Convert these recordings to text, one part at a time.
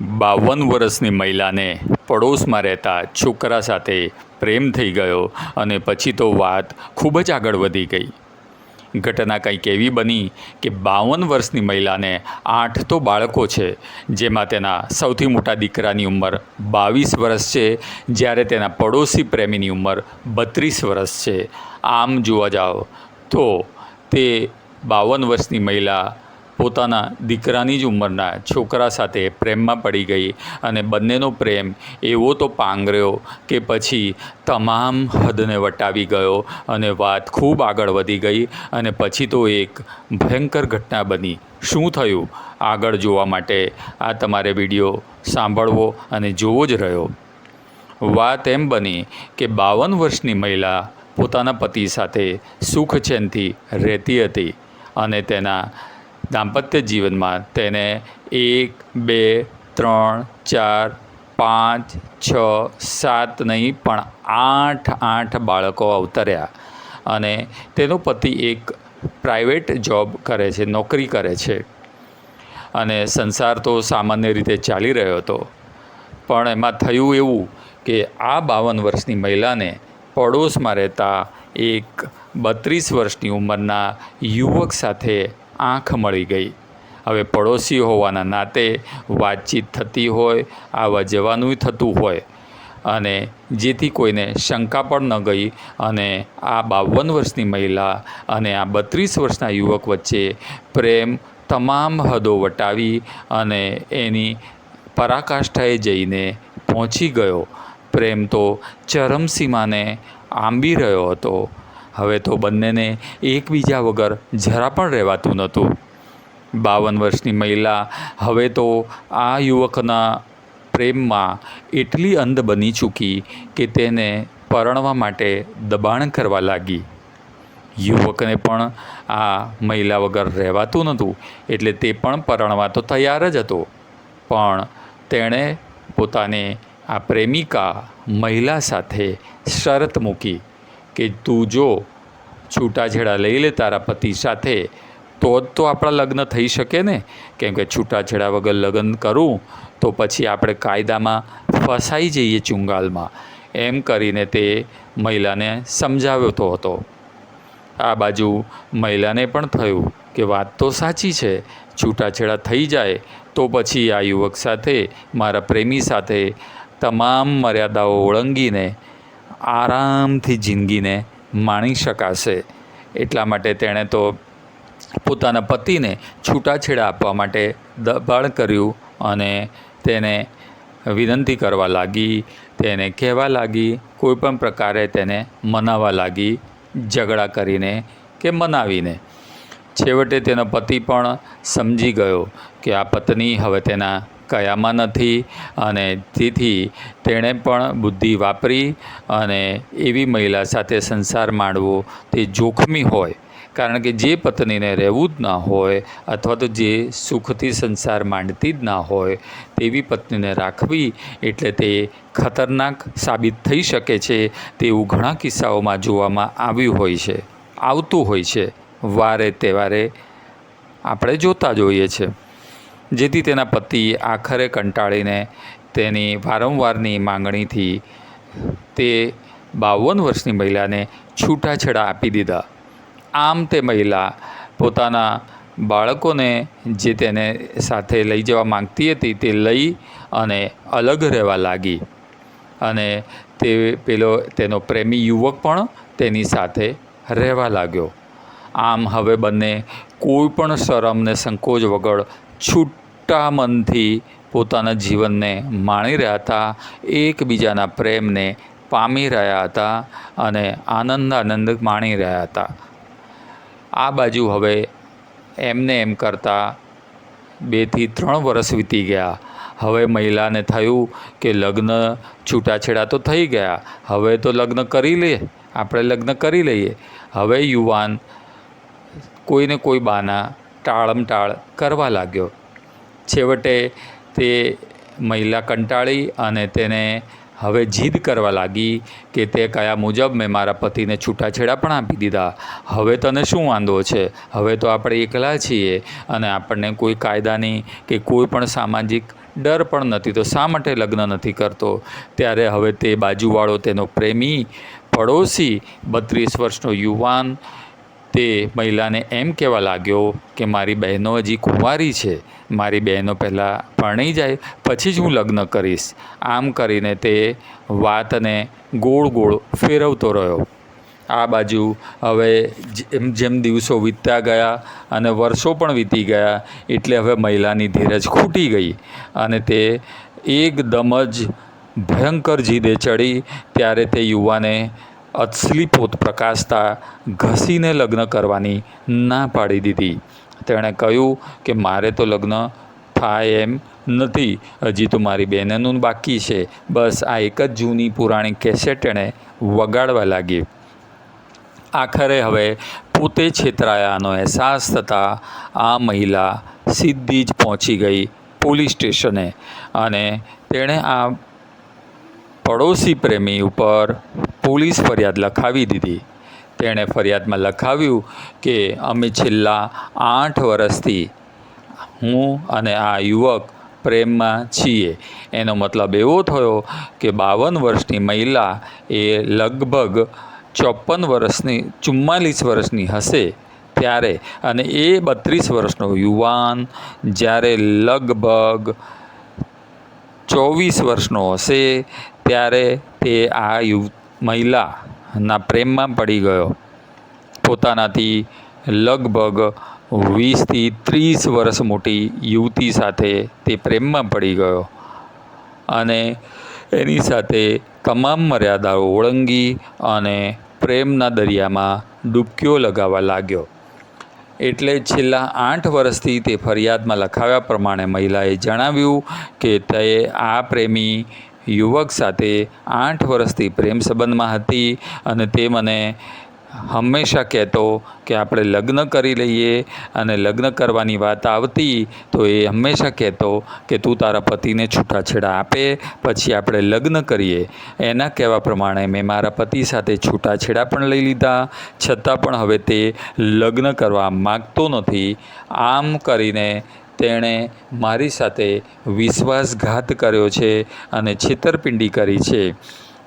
બાવન વર્ષની મહિલાને પડોશમાં રહેતા છોકરા સાથે પ્રેમ થઈ ગયો અને પછી તો વાત ખૂબ જ આગળ વધી ગઈ. ઘટના કંઈક એવી બની કે બાવન વર્ષની મહિલાને આઠ તો બાળકો છે, જેમાં તેના સૌથી મોટા દીકરાની ઉંમર બાવીસ વર્ષ છે, જ્યારે તેના પડોશી પ્રેમીની ઉંમર બત્રીસ વર્ષ છે. આમ જોવા જાઓ તો તે બાવન વર્ષની મહિલા પોતાના દીકરાની જ ઉંમરના છોકરા સાથે પ્રેમમાં પડી ગઈ અને બંનેનો પ્રેમ એવો તો પાંગર્યો કે પછી તમામ હદને વટાવી ગયો અને વાત ખૂબ આગળ વધી ગઈ અને પછી તો એક ભયંકર ઘટના બની. શું થયું? આગળ જોવા માટે આ તમારે વીડિયો સાંભળવો અને જોવો જ રહ્યો. વાત એમ બની કે બાવન વર્ષની મહિલા પોતાના પતિ સાથે સુખ ચેનથી રહેતી હતી અને તેના દાંપત્ય જીવનમાં તેને એક, બે, ત્રણ, ચાર, પાંચ, છ, સાત નહીં, પણ આઠ આઠ બાળકો અવતર્યા. અને તેનો પતિ એક પ્રાઇવેટ જોબ કરે છે, નોકરી કરે છે. અને સંસાર તો સામાન્ય રીતે ચાલી રહ્યો હતો. પણ એમાં થયું એવું કે આ બાવન વર્ષની મહિલાને પડોશમાં રહેતા એક બત્રીસ વર્ષની ઉંમરના યુવક સાથે આંખ મળી ગઈ. હવે પડોશી હોવાના નાતે વાતચીત થતી હોય આવવા જવાનું થતું હોય. અને જેથી કોઈને શંકા પણ ન ગઈ અને આ બાવન વર્ષની મહિલા અને આ બત્રીસ વર્ષના યુવક વચ્ચે પ્રેમ તમામ હદો વટાવી અને એની પરાકાષ્ઠાએ જઈને પહોંચી ગયો. પ્રેમ તો ચરમસીમાને આંબી રહ્યો હતો. હવે તો બંનેને એકબીજા વગર જરા પણ રહેવાતું નહોતું. બાવન વર્ષની મહિલા હવે તો આ યુવકના પ્રેમમાં એટલી અંધ બની ચૂકી કે તેને પરણવા માટે દબાણ કરવા લાગી. યુવકને પણ આ મહિલા વગર રહેવાતું નહોતું, એટલે તે પણ પરણવા તો તૈયાર જ હતો. પણ તેણે પોતાને આ પ્રેમિકા મહિલા સાથે શરત મૂકી. કે તું જો છૂટાછેડા લઈ લે તારા પતિ સાથે, તો જ તો આપણા લગ્ન થઈ શકે ને? કેમ કે છૂટાછેડા વગર લગ્ન કરું, તો પછી આપણે કાયદામાં ફસાઈ જઈએ ચુંગાલમાં. એમ કરીને તે મહિલાને સમજાવતો હતો. આ બાજુ મહિલાને પણ થયું કે વાત તો સાચી છે, છૂટાછેડા થઈ જાય, તો પછી આ યુવક સાથે, મારા પ્રેમી સાથે તમામ મર્યાદાઓ ઓળંગીને આરામથી જિંદગીને માણી શકાશે. એટલા માટે તેણે તો પોતાના પતિને છૂટાછેડા આપવા માટે દબાણ કર્યું અને તેને વિનંતી કરવા લાગી, તેને કહેવા લાગી, કોઈપણ પ્રકારે તેને મનાવવા લાગી, ઝઘડા કરીને કે મનાવીને. છેવટે તેનો પતિ પણ સમજી ગયો કે આ પત્ની હવે તેના કયામાં નથી અને તેથી તેણે પણ બુદ્ધિ વાપરી અને એવી મહિલા સાથે સંસાર માંડવો તે જોખમી હોય. કારણ કે જે પત્નીને રહેવું જ ના હોય અથવા તો જે સુખથી સંસાર માંડતી જ ના હોય તેવી પત્નીને રાખવી એટલે તે ખતરનાક સાબિત થઈ શકે છે તેવું ઘણા કિસ્સાઓમાં જોવામાં આવ્યું હોય છે, આવતું હોય છે. વારે તહેવારે આપણે જોતા જોઈએ છે. જેથી તેના પતિ આખરે કંટાળીને તેની વારંવારની માંગણીથી તે બાવન વર્ષની મહિલાને છૂટાછેડા આપી દીધા. આમ તે મહિલા પોતાના બાળકોને જે તેને સાથે લઈ જવા માંગતી હતી તે લઈ અને અલગ રહેવા લાગી. અને તે પેલો તેનો પ્રેમી યુવક પણ તેની સાથે રહેવા લાગ્યો. આમ હવે બંને કોઈ પણ શરમ ને સંકોચ વગર છૂટા મનથી પોતાના જીવનને માણી રહ્યા હતા, એકબીજાના પ્રેમને પામી રહ્યા હતા અને આનંદ આનંદ માણી રહ્યા હતા. આ બાજુ હવે એમને એમ કરતાં બેથી ત્રણ વર્ષ વીતી ગયા. હવે મહિલાને થયું કે લગ્ન છૂટાછેડા તો થઈ ગયા. હવે તો લગ્ન કરી લઈએ. આપણે લગ્ન કરી લઈએ. હવે યુવાન કોઈને કોઈ બાના ટાળમટાળ કરવા લાગ્યો. છેવટે તે મહિલા કંટાળી અને તેને હવે જીદ કરવા લાગી કે તે કયા મુજબ મેં મારા પતિને છૂટાછેડા પણ આપી દીધા. હવે તને શું વાંધો છે? હવે તો આપણે એકલા છીએ અને આપણને કોઈ કાયદાની કે કોઈ પણ સામાજિક ડર પણ નથી, તો શા માટે લગ્ન નથી કરતો? ત્યારે હવે તે બાજુવાળો તેનો પ્રેમી, પડોશી, બત્રીસ વર્ષનો યુવાન તે મહિલાને એમ કહેવા લાગ્યો કે મારી બહેનો હજી કુંવારી છે. મારી બહેનો પહેલાં પરણી જાય, પછી જ હું લગ્ન કરીશ. આમ કરીને તે વાતને ગોળ ગોળ ફેરવતો રહ્યો. આ બાજુ હવે જેમ જેમ દિવસો વીતતા ગયા અને વર્ષો પણ વીતી ગયા, એટલે હવે મહિલાની ધીરજ ખૂટી ગઈ અને તે એકદમ જ ભયંકર જીદે ચડી. ત્યારે તે યુવાને અસલી પોત પ્રકાશતા ઘસીને લગ્ન કરવાની ના પાડી દીધી. તેણે કહ્યું કે મારે તો લગ્ન થાય એમ નથી. હજી તો મારી બહેનનું બાકી છે. બસ આ એક જ જૂની પુરાણી કેસેટ એણે વગાડવા લાગી. આખરે હવે પોતે છેતરાયાનો અહેસાસ થતાં આ મહિલા સીધી જ પહોંચી ગઈ પોલીસ સ્ટેશને અને તેણે આ પડોશી પ્રેમી ઉપર પોલીસ ફરિયાદ લખાવી દીધી. તેણે ફરિયાદમાં લખાવ્યું કે અમે છેલ્લા આઠ વર્ષથી હું અને આ યુવક પ્રેમમાં છીએ. એનો મતલબ એવો થયો કે બાવન વર્ષની મહિલા એ લગભગ ચોપન વર્ષની, ચુમ્માલીસ વર્ષની હશે ત્યારે અને એ બત્રીસ વર્ષનો યુવાન જ્યારે લગભગ ચોવીસ વર્ષનો હશે ત્યારે તે આ યુ મહિલાના પ્રેમમાં પડી ગયો. પોતાનાથી લગભગ વીસથી ત્રીસ વર્ષ મોટી યુવતી સાથે તે પ્રેમમાં પડી ગયો અને એની સાથે તમામ મર્યાદાઓ ઓળંગી અને પ્રેમના દરિયામાં ડૂબકીઓ લગાવવા લાગ્યો. એટલે છેલ્લા આઠ વર્ષથી તે ફરિયાદમાં લખાવ્યા પ્રમાણે મહિલાએ જણાવ્યું કે તે આ પ્રેમી યુવક સાથે આઠ વર્ષથી પ્રેમ સંબંધમાં હતી અને તે મને હંમેશા કહેતો કે આપણે લગ્ન કરી લઈએ અને લગ્ન કરવાની વાત આવતી તો એ હંમેશા કહેતો કે તું તારા પતિને છૂટાછેડા આપે, પછી આપણે લગ્ન કરીએ. એના કહેવા પ્રમાણે મેં મારા પતિ સાથે છૂટાછેડા પણ લઈ લીધા. છતાં પણ હવે તે લગ્ન કરવા માગતો નથી. આમ કરીને તેણે મારી સાથે વિશ્વાસઘાત કર્યો છે અને છેતરપિંડી કરી છે.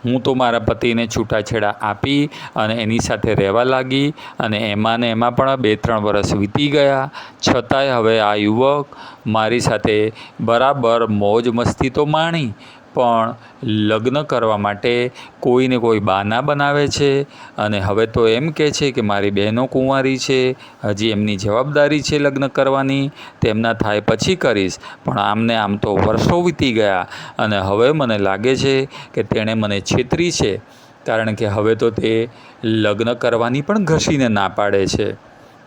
હું તો મારા પતિને છૂટાછેડા આપી અને એની સાથે રહેવા લાગી અને એમાં ને એમાં પણ બે ત્રણ વર્ષ વીતી ગયા. છતાંય હવે આ યુવક મારી સાથે બરાબર મોજ મસ્તી તો માણી પણ લગ્ન કરવા માટે કોઈને કોઈ બહાના બનાવે છે? અને હવે તો એમ કહે છે કે મારી બહેનો કુંવારી છે. હજી એમની જવાબદારી છે લગ્ન કરવાની. તેમના થાય પછી કરીશ. પણ આમને આમ તો વર્ષો વીતી ગયા. અને હવે મને લાગે છે કે તેણે મને છેતરી છે. કારણ કે હવે તો તે લગ્ન કરવાની પણ ઘસીને ના પાડે છે.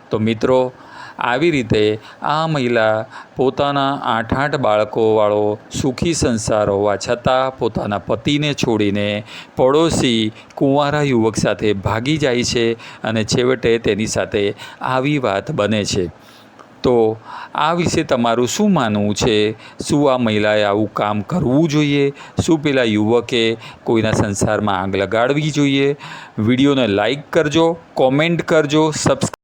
તો મિત્રો આવી રીતે આ મહિલા પોતાના આઠ આઠ બાળકોવાળો સુખી સંસાર હોવા છતાં પોતાના પતિને છોડીને પડોશી કુંવારા યુવક સાથે ભાગી જાય છે અને છેવટે તેની સાથે આવી વાત બને છે. તો આ વિશે તમારું શું માનવું છે? શું આ મહિલાએ આવું કામ કરવું જોઈએ? શું પેલા યુવકે કોઈના સંસારમાં આગ લગાડવી જોઈએ? વિડીયોને લાઈક કરજો, કોમેન્ટ કરજો સબસ્ક્રાઈબ